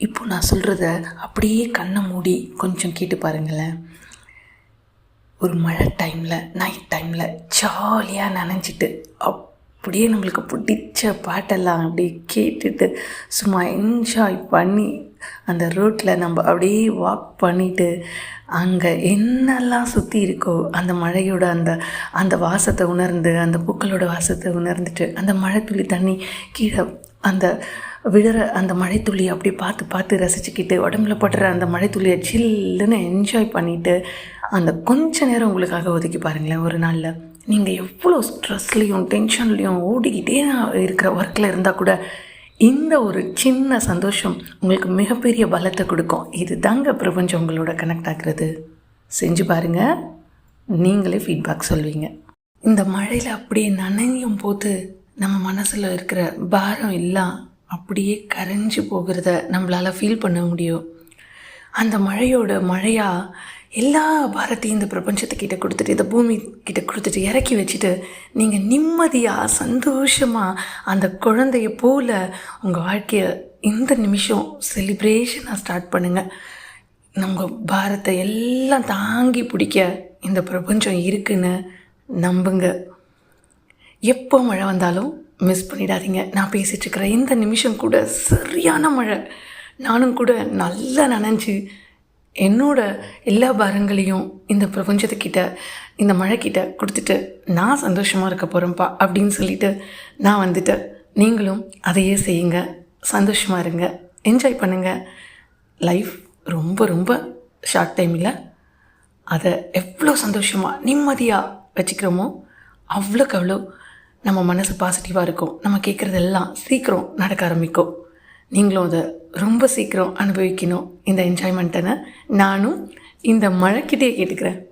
இப்போ நான் சொல்கிறத அப்படியே கண்ணை மூடி கொஞ்சம் கேட்டு பாருங்களேன். ஒரு மழை டைமில் நைட் டைமில் ஜாலியாக நனைஞ்சிட்டு அப்படியே நம்மளுக்கு பிடிச்ச பாட்டெல்லாம் அப்படியே கேட்டுட்டு சும்மா என்ஜாய் பண்ணி அந்த ரோட்டில் நம்ம அப்படியே வாக் பண்ணிவிட்டு அங்கே என்னெல்லாம் சுற்றி இருக்கோ அந்த மழையோட அந்த அந்த வாசத்தை உணர்ந்து அந்த பூக்களோட வாசத்தை உணர்ந்துட்டு அந்த மழை துளி தண்ணி கீழே அந்த விழுற அந்த மழைத்துளி அப்படி பார்த்து பார்த்து ரசிச்சுக்கிட்டு உடம்புல படுற அந்த மழைத்துளியை சில்லுன்னு என்ஜாய் பண்ணிவிட்டு அந்த கொஞ்ச நேரம் உங்களுக்காக ஒதுக்கி பாருங்களேன் ஒரு நாளில். நீங்கள் எவ்வளோ ஸ்ட்ரெஸ்லேயும் டென்ஷன்லேயும் ஓடிக்கிட்டே இருக்கிற ஒர்க்கில் இருந்தால் கூட இந்த ஒரு சின்ன சந்தோஷம் உங்களுக்கு மிகப்பெரிய பலத்தை கொடுக்கும். இது தாங்க பிரபஞ்சம் உங்களோட கனெக்ட் ஆகுறது செஞ்சு பாருங்கள் நீங்களே ஃபீட்பேக் சொல்வீங்க. இந்த மழையில் அப்படியே நனையும் போது நம்ம மனசில் இருக்கிற பாரம் எல்லாம் அப்படியே கரைஞ்சி போகிறத நம்மளால் ஃபீல் பண்ண முடியும். அந்த மழையோட மழையாக எல்லா பாரத்தையும் இந்த பிரபஞ்சத்துக்கிட்ட கொடுத்துட்டு இந்த பூமி கிட்ட கொடுத்துட்டு இறக்கி வச்சுட்டு நீங்கள் நிம்மதியாக சந்தோஷமாக அந்த குழந்தைய போல் உங்கள் வாழ்க்கையை இந்த நிமிஷம் செலிப்ரேஷனாக ஸ்டார்ட் பண்ணுங்கள் நம்ம பாரத்தை எல்லாம் தாங்கி பிடிக்க இந்த பிரபஞ்சம் இருக்குன்னு நம்புங்க. எப்போ மழை வந்தாலும் மிஸ் பண்ணிடாதீங்க. நான் பேசிகிட்ருக்கிறேன் இந்த நிமிஷம் கூட சரியான மழை. நானும் கூட நல்லா நனைஞ்சு என்னோட எல்லா பாரங்களையும் இந்த பிரபஞ்சத்துக்கிட்ட இந்த மழைக்கிட்ட கொடுத்துட்டு நான் சந்தோஷமாக இருக்க போகிறேன்ப்பா அப்படின்னு சொல்லிட்டு நான் வந்துட்டேன். நீங்களும் அதையே செய்யுங்க. சந்தோஷமாக இருங்க. என்ஜாய் பண்ணுங்கள் லைஃப் ரொம்ப ரொம்ப ஷார்ட் டைமில் அதை எவ்வளோ சந்தோஷமாக நிம்மதியாக வச்சுக்கிறோமோ அவ்வளோக்கு அவ்வளோ நம்ம மனசு பாசிட்டிவாக இருக்கும். நம்ம கேட்குறதெல்லாம் சீக்கிரம் நடக்க ஆரம்பிக்கும். நீங்களும் அதை ரொம்ப சீக்கிரம் அனுபவிக்கணும். இந்த என்ஜாய்மெண்ட்டை நானும் இந்த மழைக்கிட்டே கேட்டுக்கிறேன்.